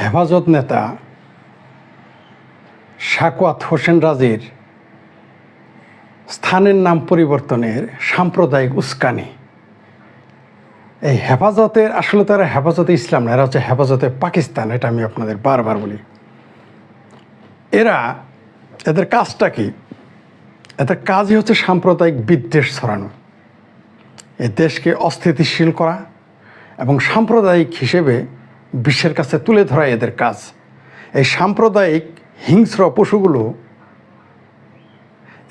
হেফাজত নেতা শাকওয়াত হোসেন রাজির স্থানের নাম পরিবর্তনের সাম্প্রদায়িক উস্কানি। এই হেফাজতের, আসলে তারা হেফাজতে ইসলাম না, এরা হচ্ছে হেফাজতে পাকিস্তান, এটা আমি আপনাদের বারবার বলি। এরা, এদের কাজটা কি? এদের কাজই হচ্ছে সাম্প্রদায়িক বিদ্বেষ ছড়ানো। এ দেশকে অস্থিতিশীল করা এবং সাম্প্রদায়িক হিসেবে বিশ্বের কাছে তুলে ধরা এদের কাজ। এই সাম্প্রদায়িক হিংস্র পশুগুলো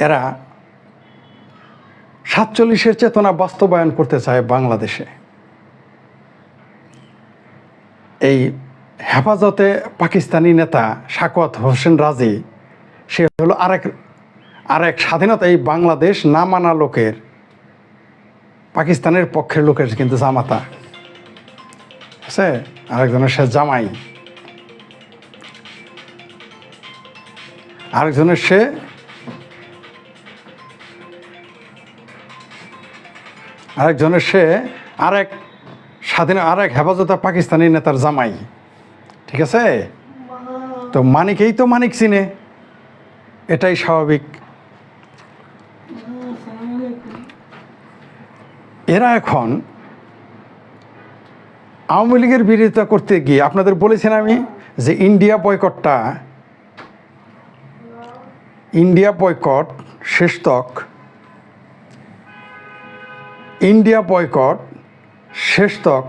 এরা সাতচল্লিশের চেতনা বাস্তবায়ন করতে চায় বাংলাদেশে। এই হেফাজতে পাকিস্তানি নেতা শাকওয়াত হোসেন রাজি, সে হলো আরেক আরেক স্বাধীনতা, এই বাংলাদেশ না মানা লোকের, পাকিস্তানের পক্ষের লোকের কিন্তু জামাতা। আছে? আরেকজনের সে জামাই। আরেকজনের সে আরেকজনের সে আরেক স্বাধীন, আরেক হেফাজতে পাকিস্তানি নেতার জামাই। ঠিক আছে? তো মানিকেই তো মানিক চিনে। এটাই স্বাভাবিক। এরা এখন আওয়ামী লীগের বিরোধিতা করতে গিয়ে আপনাদের বলেছেন আমি যে ইন্ডিয়া বয়কটটা, ইন্ডিয়া বয়কট শেষ তক, ইন্ডিয়া বয়কট শেষ শেষতক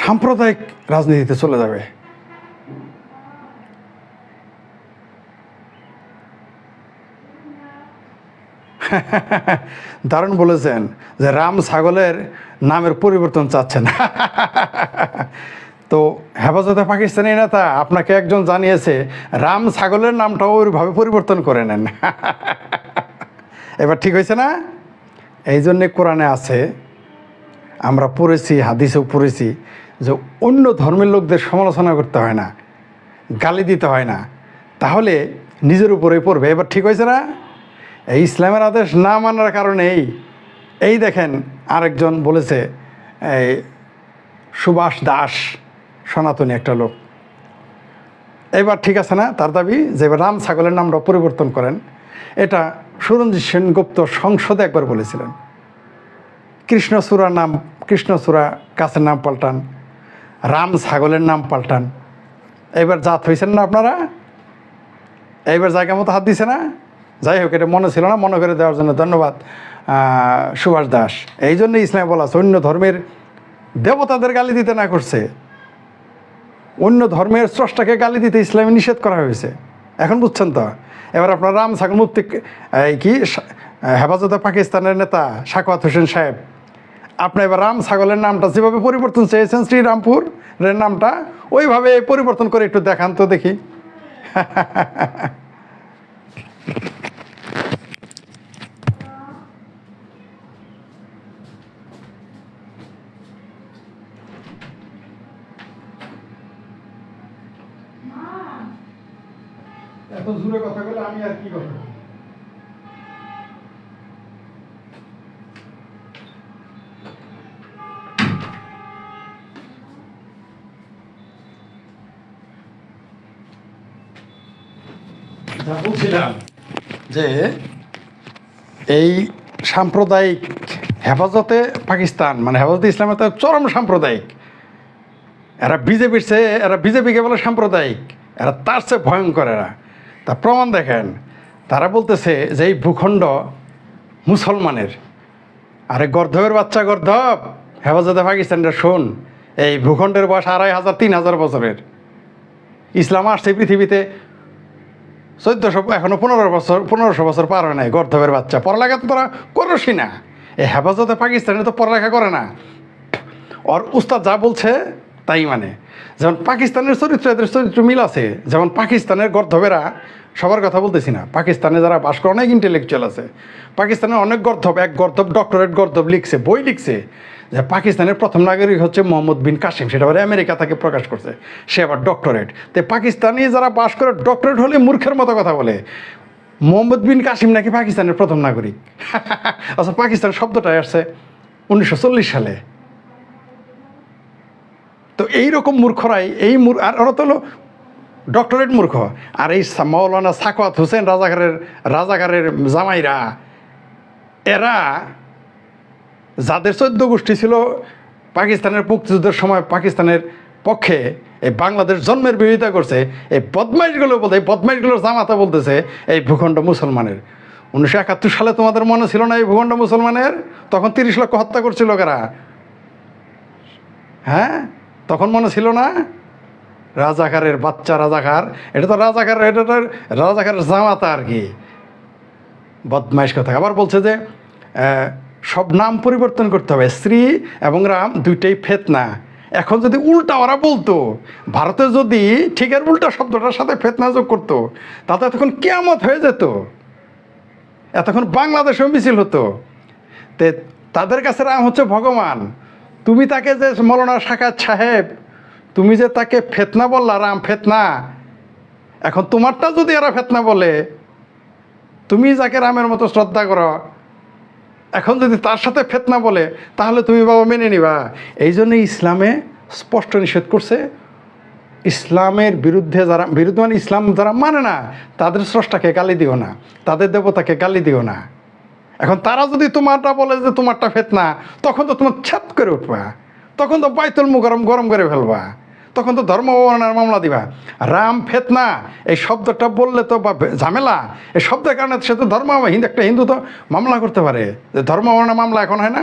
সাম্প্রদায়িক রাজনীতিতে চলে যাবে। দারুণ বলেছেন যে রাম ছাগলের নামের পরিবর্তন চাচ্ছেন। তো হেফাজতে পাকিস্তানি নেতা আপনাকে একজন জানিয়েছে, রাম ছাগলের নামটাও ওইভাবে পরিবর্তন করে নেন। এবার ঠিক হয়েছে না? এই জন্যে কোরআনে আছে, আমরা পড়েছি, হাদিসেও পড়েছি যে অন্য ধর্মের লোকদের সমালোচনা করতে হয় না, গালি দিতে হয় না। তাহলে নিজের উপরে পড়বে। এবার ঠিক হয়েছে না? এই ইসলামের আদেশ না মানার কারণেই এই দেখেন আরেকজন বলেছে, এই সুভাষ দাস সনাতনী একটা লোক। এবার ঠিক আছে না, তার দাবি যে রাম ছাগলের নামটা পরিবর্তন করেন। এটা সুরঞ্জিৎ সেনগুপ্ত সংসদে একবার বলেছিলেন। কৃষ্ণচূড়া নাম কৃষ্ণচূড়া গাছের নাম পাল্টান, রাম ছাগলের নাম পাল্টান। এবার জাত হয়েছেন না আপনারা? এইবার জায়গা মতো হাত দিছে না? যাই হোক এটা মনে ছিল না মনে করে দেওয়ার জন্য ধন্যবাদ সুভাষ দাস। এই জন্য ইসলাম বলা আছে, অন্য ধর্মের দেবতাদের গালি দিতে না করছে। অন্য ধর্মের স্রষ্টাকে গালি দিতে ইসলামে নিষেধ করা হয়েছে। এখন বুঝছেন তো? এবার আপনার রাম ছাগল মুক্তি এই কি হেফাজতে পাকিস্তানের নেতা শাকওয়াত হোসেন সাহেব আপনি এবার রাম ছাগলের নামটা যেভাবে পরিবর্তন চেয়েছেন শ্রীরামপুর নামটা ওইভাবে পরিবর্তন করে একটু দেখান তো দেখি। এত জোরে কথা বলে আমি আর কি কথা যে এই সাম্প্রদায়িক হেফাজতে পাকিস্তান মানে হেফাজতে ইসলামের তো চরম সাম্প্রদায়িক। এরা বিজেপির চেয়ে, এরা বিজেপিকে বলে সাম্প্রদায়িক, এরা তার চেয়ে ভয়ঙ্কর এরা। তা প্রমাণ দেখেন, তারা বলতেছে যে এই ভূখণ্ড মুসলমানের। আরে গর্ধবের বাচ্চা গর্ধব, হেফাজতে পাকিস্তানটা শোন, এই ভূখণ্ডের বয়স আড়াই হাজার, তিন হাজার বছরের। ইসলাম আসছে পৃথিবীতে চোদ্দশো, এখনও পনেরো বছর, পনেরোশো বছর পার হয় নাই গর্ধবের বাচ্চা। পড়ালেখা তো তোরা করসই না। এই হেফাজতে পাকিস্তানে তো পড়ালেখা করে না। ওর উস্তাদ যা বলছে তাই মানে। যেমন পাকিস্তানের চরিত্র, এদের চরিত্র মিল আছে। যেমন পাকিস্তানের গর্ধবেরা সবার কথা বলতেছি না। পাকিস্তানে যারা বাস করে, অনেক ইন্টেলেকচুয়াল আছে। পাকিস্তানের অনেক গর্ধব, এক গর্ধব ডক্টরেট গর্ধব লিখছে, বই লিখছে। যে পাকিস্তানের প্রথম নাগরিক হচ্ছে মোহাম্মদ বিন কাসিম, সেটা আবার আমেরিকা থেকে প্রকাশ করছে। সে আবার ডক্টরেট তো পাকিস্তানি যারা বাস করে ডক্টরেট হলে মূর্খের মতো কথা বলে। মোহাম্মদ বিন কাসিম নাকি পাকিস্তানের প্রথম নাগরিক? আচ্ছা পাকিস্তান শব্দটা আসছে উনিশশো চল্লিশ সালে। তো এই রকম মূর্খরাই, এই আর ওরা তো হলো ডক্টরেট মূর্খ। আর এই মৌলানা সাকওয়াত হোসেন রাজাকারের রাজাকারের জামাইরা, এরা যাদের চোদ্দ গোষ্ঠী ছিল পাকিস্তানের মুক্তিযুদ্ধের সময় পাকিস্তানের পক্ষে, এই বাংলাদেশ জন্মের বিরোধিতা করছে, এই বদমাইশগুলো বলতে, এই বদমাইশগুলোর জামাতা বলতেছে এই ভূখণ্ড মুসলমানের। উনিশশো একাত্তর সালে তোমাদের মনে ছিল না এই ভূখণ্ড মুসলমানের? তখন তিরিশ লক্ষ হত্যা করছিল কারা হ্যাঁ? তখন মনে ছিল না? রাজাকারের বাচ্চা রাজাকার। এটা তো রাজাকার, এটা তো রাজাকারের জামাতা আর কি। বদমাইশ কথা। আবার বলছে যে সব নাম পরিবর্তন করতে হবে। শ্রী এবং রাম দুইটাই ফেতনা। এখন যদি উল্টা ওরা বলতো, ভারতে যদি ঠিকের উল্টা শব্দটার সাথে ফেতনা যোগ করতো, তাতে এতক্ষণ কেয়ামত হয়ে যেত। এতক্ষণ বাংলাদেশেও মিছিল হতো। তে, তাদের কাছে রাম হচ্ছে ভগবান। তুমি তাকে যে মৌলানা সাকাত সাহেব, তুমি যে তাকে ফেতনা বললা রাম ফেতনা। এখন তোমারটা যদি এরা ফেতনা বলে, তুমি যাকে রামের মতো শ্রদ্ধা করো, এখন যদি তার সাথে ফেতনা বলে, তাহলে তুমি বাবা মেনে নিবা। এই জন্য ইসলামে স্পষ্ট নিষেধ করছে, ইসলামের বিরুদ্ধে যারা, বিরুদ্ধে মানে ইসলাম যারা মানে না, তাদের স্রষ্টাকে গালি দিও না, তাদের দেবতাকে গালি দিও না। এখন তারা যদি তোমারটা বলে যে তোমারটা ফেতনা, তখন তো তোমার ছাপ করে উঠবা। তখন তো বাইতুল মুগরম গরম করে ফেলবা। তখন তো ধর্ম মামলা দিবা। রাম ফেতনা, এই শব্দটা বললে তো বা ঝামেলা। এই শব্দের কারণে সে তো ধর্ম হিন্দু একটা হিন্দু তো মামলা করতে পারে। যে ধর্ম মামলা এখন হয় না?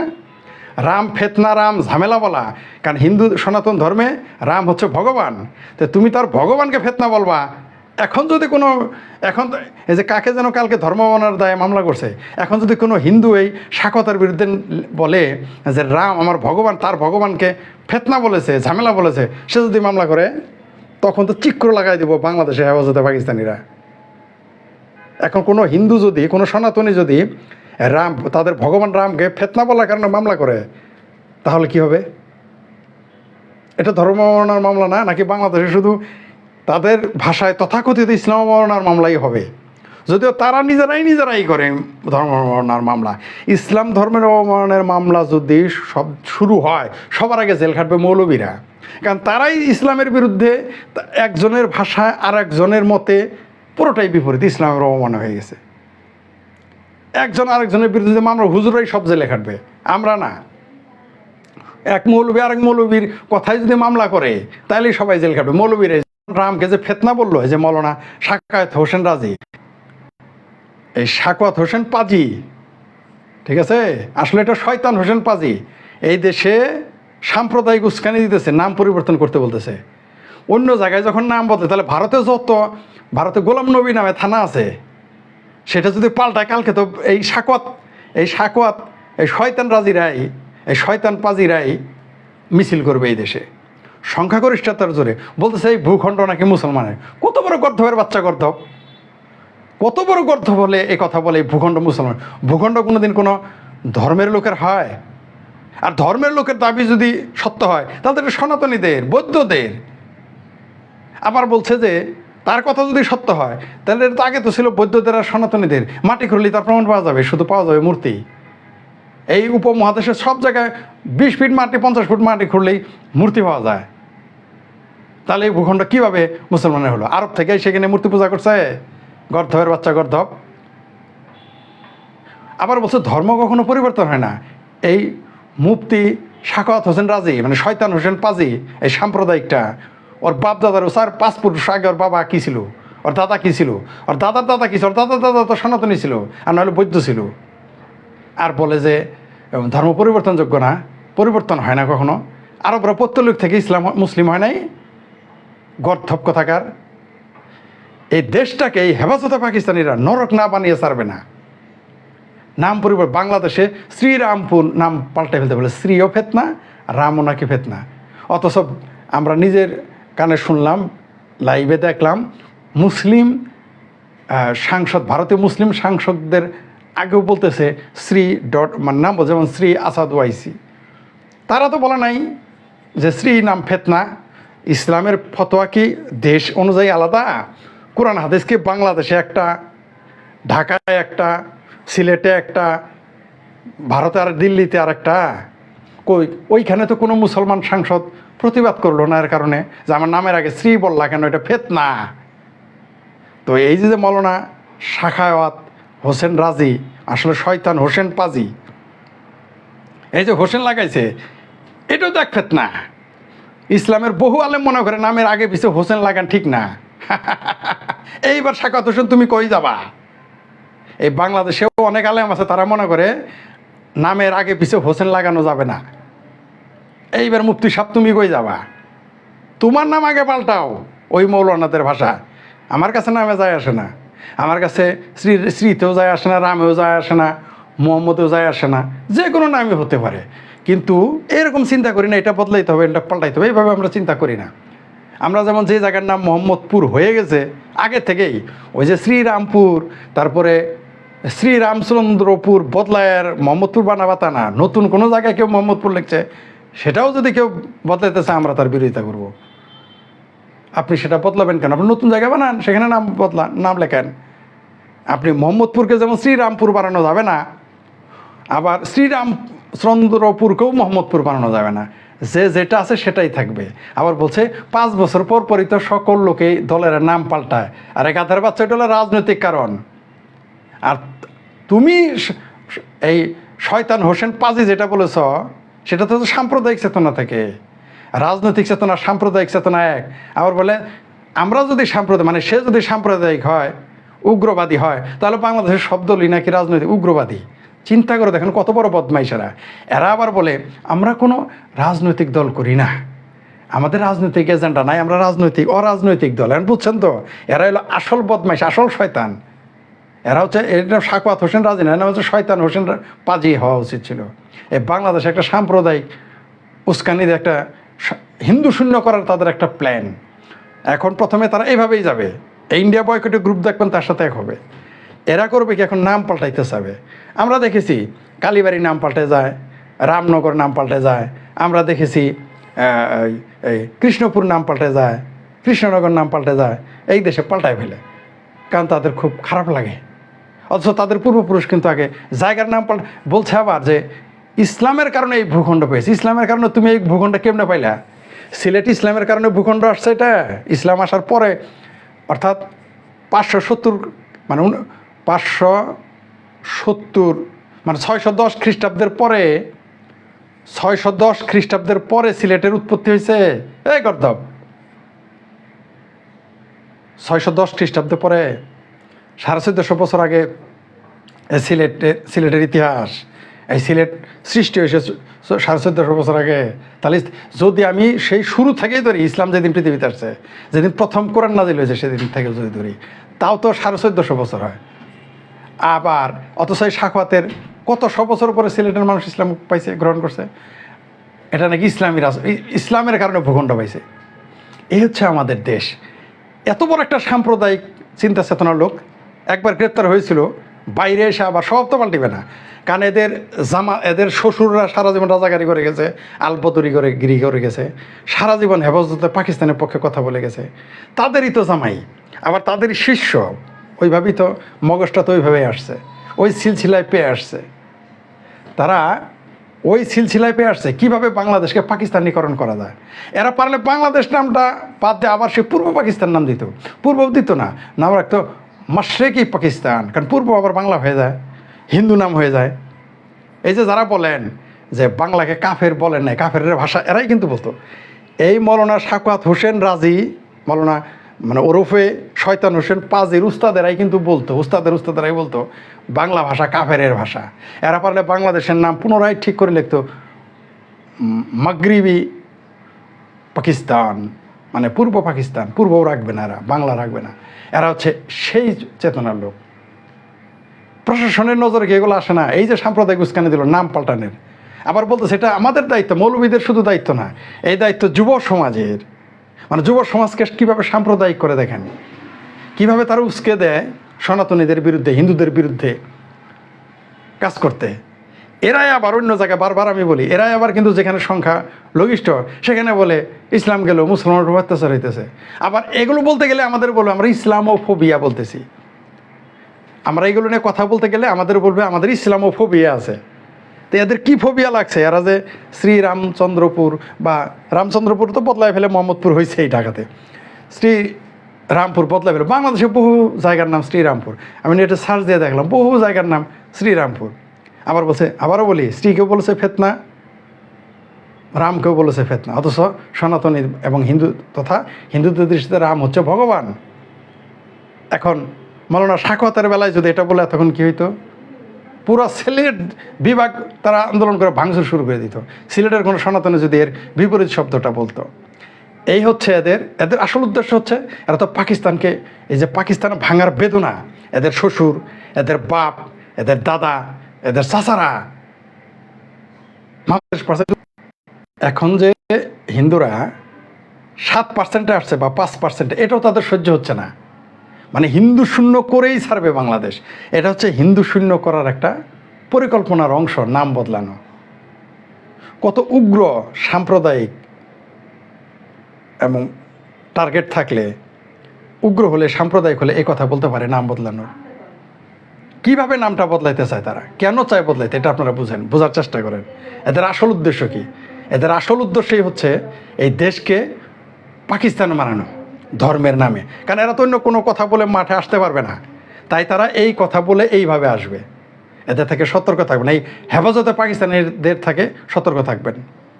রাম ফেতনা, রাম ঝামেলা বলা। কারণ হিন্দু সনাতন ধর্মে রাম হচ্ছে ভগবান। তো তুমি তার ভগবানকে ফেতনা বলবা। এখন যদি কোনো, এখন এই যে কাকে যেন কালকে ধর্মবনার দায়ে মামলা করছে, এখন যদি কোনো হিন্দু এই স্বাকতার বিরুদ্ধে বলে যে রাম আমার ভগবান, তার ভগবানকে ফেতনা বলেছে, ঝামেলা বলেছে, সে যদি মামলা করে, তখন তো চিক্র লাগাই দিব বাংলাদেশে হেফাজতে পাকিস্তানিরা। এখন কোনো হিন্দু যদি, কোনো সনাতনী যদি রাম, তাদের ভগবান রামকে ফেতনা বলার কারণে মামলা করে, তাহলে কি হবে? এটা ধর্মবর্ণার মামলা না, নাকি বাংলাদেশে শুধু তাদের ভাষায় তথাকথিত ইসলাম অবমাননার মামলাই হবে। যদিও তারা নিজেরাই নিজেরাই করে ধর্ম অবমাননার মামলা। ইসলাম ধর্মের অবমাননের মামলা যদি সব শুরু হয়, সবার আগে জেল খাটবে মৌলবীরা। কারণ তারাই ইসলামের বিরুদ্ধে একজনের ভাষায় আর একজনের মতে পুরোটাই বিপরীত, ইসলামের অবমান হয়ে গেছে। একজন আরেকজনের বিরুদ্ধে মামলা, হুজুরাই সব জেলে খাটবে। আমরা না। এক মৌলবী আরেক মৌলবীর কথায় যদি মামলা করে তাহলে সবাই জেল খাটবে। মৌলবীর রামকে যে ফেতনা বলল যে মৌলানা সাকায়ত হোসেন রাজি, এই সাকাত হোসেন পাজি, ঠিক আছে? আসলে এটা শয়তান হোসেন পাজি। এই দেশে সাম্প্রদায়িক উস্কানি দিতেছে, নাম পরিবর্তন করতে বলতেছে। অন্য জায়গায় যখন নাম বলতে তাহলে ভারতে যত, ভারতে গোলাম নবী নামে থানা আছে, সেটা যদি পাল্টায়, কালকে তো এই সাকওয়াত এই সাকওয়াত এই শয়তান রাজিরাই, এই শয়তান পাজিরাই মিছিল করবে এই দেশে। সংখ্যাগরিষ্ঠতার জোরে। বলতেছে, এই ভূখণ্ড নাকি মুসলমানের? কত বড় গর্ধবের বাচ্চা গর্ধব? কত বড় গর্ধ বলে এই কথা বলে এই ভূখণ্ড মুসলমান? ভূখণ্ড কোনোদিন কোনো ধর্মের লোকের হয়? আর ধর্মের লোকের দাবি যদি সত্য হয়, তাহলে এটা সনাতনীদের, বৌদ্ধদের। আবার বলছে যে, তার কথা যদি সত্য হয়, তাহলে এটা তো আগে তো ছিল বৌদ্ধদের আর সনাতনীদের। মাটি খুঁড়লেই তার প্রমাণ পাওয়া যাবে, শুধু পাওয়া যাবে মূর্তি। এই উপমহাদেশের সব জায়গায় বিশ ফিট মাটি, পঞ্চাশ ফুট মাটি খুঁড়লেই মূর্তি পাওয়া যায়। তাহলে এই ভূখণ্ড কীভাবে মুসলমানের হলো? আরব থেকে সেখানে মূর্তি পূজা করছে? গর্ধবের বাচ্চা গর্ধব। আবার বলছে, ধর্ম কখনো পরিবর্তন হয় না। এই মুফতি শাকাত হোসেন রাজি মানে শয়তান হোসেন পাজি, এই সাম্প্রদায়িকটা, ওর বাপ দাদার স্যার পাঁচ পুরুষ আগে ওর বাবা কী ছিল? ওর দাদা কী ছিল? ওর দাদার দাদা কী ছিল? ওর দাদার দাদা তো সনাতনী ছিল, আর নাহলে বৈদ্য ছিল। আর বলে যে ধর্ম পরিবর্তনযোগ্য না, পরিবর্তন হয় না কখনো। আরবরা পত্তলিক থেকে ইসলাম, মুসলিম হয় নাই। গর্ধব কথাকার এই দেশটাকে এই হেফাজতে পাকিস্তানিরা নরক না বানিয়ে ছাড়বে না। নাম পরিবর্তন বাংলাদেশে শ্রীরামপুর নাম পাল্টে ফেলতে বলে শ্রীও ফেতনা, রামও নাকি ফেতনা। অথচ আমরা নিজের কানে শুনলাম, লাইভে দেখলাম, মুসলিম সাংসদ, ভারতীয় মুসলিম সাংসদদের আগেও বলতেছে শ্রী ডট মানে নাম যেমন শ্রী আসাদ ওয়াইসি। তারা তো বলে নাই যে শ্রী নাম ফেতনা ইসলামের ফতোয়া কি দেশ অনুযায়ী আলাদা? কোরআন হাদিসকে বাংলাদেশে একটা, ঢাকায় একটা, সিলেটে একটা, ভারতে আর দিল্লিতে আর একটা কই, ওইখানে তো কোনো মুসলমান সাংসদ প্রতিবাদ করল না এর কারণে যে আমার নামের আগে শ্রী বললা কেন? এটা ফেত না তো এই যে মৌলানা শাখাওয়াত হোসেন রাজি, আসলে শয়তান হোসেন পাজি। এই যে হোসেন লাগাইছে, এটাও এক ফেত না ইসলামের বহু আলেম মনে করে নামের আগে পিছে হোসেন লাগান ঠিক না। এইবার শাখাত হোসেন তুমি কই যাবা? এই বাংলাদেশেও অনেক আলেম আছে, তারা মনে করে নামের আগে পিছে হোসেন লাগানো যাবে না। এইবার মুফতি সাহেব তুমি কই যাবা? তোমার নাম আগে পাল্টাও, ওই মৌলানাদের ভাষা। আমার কাছে নামে যায় আসে না। আমার কাছে শ্রী শ্রীতেও যায় আসে না, রামেও যায় আসে না, মোহাম্মদেও যায় আসে না। যে কোনো নামই হতে পারে। কিন্তু এরকম চিন্তা করি না, এটা বদলাইতে হবে, এটা পাল্টাইতে হবে, এইভাবে আমরা চিন্তা করি না। আমরা যেমন যে জায়গার নাম মোহাম্মদপুর হয়ে গেছে, আগে থেকেই ওই যে শ্রীরামপুর, তারপরে শ্রীরামচন্দ্রপুর বদলায়ের মোহাম্মদপুর বানাবাতা না, নতুন কোনো জায়গায় কেউ মোহাম্মদপুর লিখছে, সেটাও যদি কেউ বদলাইতে চায়, আমরা তার বিরোধিতা করব। আপনি সেটা বদলাবেন কেন? আপনি নতুন জায়গা বানান, সেখানে নাম বদলান নাম লেখেন। আপনি মোহাম্মদপুরকে যেমন শ্রীরামপুর বানানো যাবে না, আবার শ্রীরামচন্দ্রপুরকেও মোহাম্মদপুর বানানো যাবে না। যে যেটা আছে সেটাই থাকবে। আবার বলছে, পাঁচ বছর পর পরই তো সকল লোকেই দলের নাম পাল্টায়। আর এক আধার বাচ্চা, এটা হলো রাজনৈতিক কারণ। আর তুমি এই শয়তান হোসেন পাজি যেটা বলেছ, সেটা তো সাম্প্রদায়িক চেতনা থেকে। রাজনৈতিক চেতনা, সাম্প্রদায়িক চেতনা এক। আবার বলে, আমরা যদি সাম্প্রদায়িক মানে সে যদি সাম্প্রদায়িক হয়, উগ্রবাদী হয়, তাহলে বাংলাদেশের দলই নাকি রাজনৈতিক, উগ্রবাদী। চিন্তা করে, দেখেন কত বড় বদমাইশ এরা আবার বলে, আমরা কোনো রাজনৈতিক দল করি না। আমাদের রাজনৈতিক এজেন্ডা নাই, আমরা রাজনৈতিক, অরাজনৈতিক দল। এখন বুঝছেন তো, এরা হলো আসল বদমাইশ, আসল শয়তান। এরা হচ্ছে, এটা সাকুয়াত হোসেন রাজি না হচ্ছে শয়তান হোসেন পাজি হওয়া উচিত ছিল। এ বাংলাদেশে একটা সাম্প্রদায়িক উস্কানির একটা হিন্দু শূন্য করার তাদের একটা প্ল্যান এখন প্রথমে তারা এইভাবেই যাবে। ইন্ডিয়া বয়কটে গ্রুপ দেখবেন তার সাথে এক হবে। এরা করবে কি এখন নাম পাল্টাইতে চাবে? আমরা দেখেছি কালীবাড়ি নাম পাল্টে যায়, রামনগর নাম পাল্টে যায়, আমরা দেখেছি কৃষ্ণপুর নাম পাল্টে যায়, কৃষ্ণনগর নাম পাল্টে যায়, এই দেশে পাল্টায় ফেলে। কারণ তাদের খুব খারাপ লাগে। অথচ তাদের পূর্বপুরুষ কিন্তু আগে জায়গার নাম পাল্টা, বলছে আবার যে ইসলামের কারণে এই ভূখণ্ড পেয়েছে। ইসলামের কারণে তুমি এই ভূখণ্ড কেমনে পাইলা? সিলেট ইসলামের কারণে ভূখণ্ড আসছে এটা। ইসলাম আসার পরে, অর্থাৎ পাঁচশো সত্তর মানে পাঁচশো সত্তর মানে ছয়শো দশ খ্রিস্টাব্দের পরে, ছয়শো দশ খ্রিস্টাব্দের পরে সিলেটের উৎপত্তি হয়েছে। এই গর্দব ছয়শো দশ খ্রিস্টাব্দে পরে, সাড়ে চোদ্দশো বছর আগে এ সিলেটে, সিলেটের ইতিহাস, এই সিলেট সৃষ্টি হয়েছে সাড়ে চোদ্দশো বছর আগে। তাহলে যদি আমি সেই শুরু থেকেই ধরি, ইসলাম যেদিন পৃথিবীতে আসছে, যেদিন প্রথম কোরআন নাজিল হয়েছে, সেদিন থেকে যদি ধরি, তাও তো সাড়ে চোদ্দশো বছর হয়। আবার, অথচ এই সাখওয়াতের কত শ বছর পরে সিলেটের মানুষ ইসলাম পাইছে, গ্রহণ করছে, এটা নাকি ইসলামী রাজ ইসলামের কারণে ভূখণ্ড পাইছে। এই হচ্ছে আমাদের দেশ। এত বড় একটা সাম্প্রদায়িক চিন্তা চেতনার লোক একবার গ্রেপ্তার হয়েছিল, বাইরে এসে আবার সব তো পাল্টিবে না। কারণ এদের জামা, এদের শ্বশুররা সারা জীবন রাজাগারি করে গেছে, আলবদরি করে, গিরি করে গেছে, সারা জীবন হেফাজতে পাকিস্তানের পক্ষে কথা বলে গেছে। তাদেরই তো জামাই, আবার তাদেরই শিষ্য। ওইভাবেই তো মগজটা তো ওইভাবেই আসছে। ওই সিলসিলায় পেয়ে আসছে। তারা ওই সিলসিলায় পেয়ে আসছে। কীভাবে বাংলাদেশকে পাকিস্তানিকরণ করা যায়? এরা পারলে বাংলাদেশ নামটা বাদ দিয়ে আবার সে পূর্ব পাকিস্তান নাম দিত। পূর্ব দিত না। নাম রাখতো মাশরেকি পাকিস্তান। কারণ পূর্ব আবার বাংলা হয়ে যায়। হিন্দু নাম হয়ে যায়। এই যে যারা বলেন যে বাংলাকে কাফের বলেন নাই কাফের ভাষা এরাই কিন্তু বলতো। এই মৌলানা শাকুয়াত হোসেন রাজি, মৌলানা মানে ওরফে শয়তান হোসেন পাজির উস্তাদেরাই কিন্তু বলতো, উস্তাদের উস্তাদেরাই বলতো, বাংলা ভাষা কাফেরের ভাষা। এরা পারলে বাংলাদেশের নাম পুনরায় ঠিক করে লিখতো, মাগরিবি পাকিস্তান মানে পূর্ব পাকিস্তান, পূর্বও রাখবে না এরা, বাংলা রাখবে না। এরা হচ্ছে সেই চেতনার লোক। প্রশাসনের নজরে কি এগুলো আসে না? এই যে সাম্প্রদায়িক উস্কানি দিল, নাম পাল্টানের। আবার বলতো সেটা আমাদের দায়িত্ব মৌলবীদের শুধু দায়িত্ব না, এই দায়িত্ব যুব সমাজের। মানে যুব সমাজকে কীভাবে সাম্প্রদায়িক করে দেখেন? কীভাবে তারা উস্কে দেয় সনাতনীদের বিরুদ্ধে, হিন্দুদের বিরুদ্ধে কাজ করতে? এরাই আবার অন্য জায়গায় বারবার আমি বলি, এরাই আবার কিন্তু যেখানে সংখ্যা লঘিষ্ঠ, সেখানে বলে ইসলাম গেলেও মুসলমানের অত্যাচার হইতেছে। আবার এগুলো বলতে গেলে আমাদের বলবে, আমরা ইসলামোফোবিয়া বলতেছি। আমরা এগুলো নিয়ে কথা বলতে গেলে আমাদের বলবে, আমাদের ইসলামোফোবিয়া আছে। তো এদের কি ফোবিয়া লাগছে? এরা যে শ্রীরামচন্দ্রপুর বা রামচন্দ্রপুর তো বদলায় ফেলে, মোহাম্মদপুর হয়েছে এই ঢাকাতে। শ্রী রামপুর বদলায় ফেলে। বাংলাদেশে বহু জায়গার নাম শ্রীরামপুর। আমি এটা সার্চ দিয়ে দেখলাম, বহু জায়গার নাম শ্রীরামপুর। আবার বলছে, আবারও বলি, স্ত্রীকেও বলেছে ফেতনা, রামকেও বলেছে ফেতনা। অথচ সনাতনী এবং হিন্দু তথা হিন্দুদের দৃষ্টিতে রাম হচ্ছে ভগবান। এখন মৌলানা সাকওয়াতের বেলায় যদি এটা বলে, তখন কী হইতো? পুরো সিলেট বিভাগ তারা আন্দোলন করে ভাঙচুর শুরু করে দিত। সিলেটের কোনো সনাতনে যদি এর বিপরীত শব্দটা বলতো। এই হচ্ছে এদের এদের আসল উদ্দেশ্য হচ্ছে এরা তো পাকিস্তানকে, এই যে পাকিস্তান ভাঙার বেদনা, এদের শ্বশুর, এদের বাপ, এদের দাদা, এদের চাচারা। এখন যে হিন্দুরা সাত পার্সেন্টে আসছে বা পাঁচ পার্সেন্টে এটাও তাদের সহ্য হচ্ছে না। মানে হিন্দু শূন্য করেই ছাড়বে বাংলাদেশ। এটা হচ্ছে হিন্দু শূন্য করার একটা পরিকল্পনার অংশ, নাম বদলানো। কত উগ্র, সাম্প্রদায়িক এবং টার্গেট থাকলে, উগ্র হলে, সাম্প্রদায়িক হলে এই কথা বলতে পারে নাম বদলানোর। কীভাবে নামটা বদলাইতে চায় তারা? কেন চায় বদলাইতে? এটা আপনারা বুঝেন, বোঝার চেষ্টা করেন। এদের আসল উদ্দেশ্য কি? এদের আসল উদ্দেশ্যই হচ্ছে এই দেশকে পাকিস্তান বানানো। ধর্মের নামে। কারণ এরা তো অন্য কোনো কথা বলে মাঠে আসতে পারবে না। তাই তারা এই কথা বলে এইভাবে আসবে। এদের থেকে সতর্ক থাকবেন। এই হেফাজতে পাকিস্তানিদের থেকে সতর্ক থাকবেন।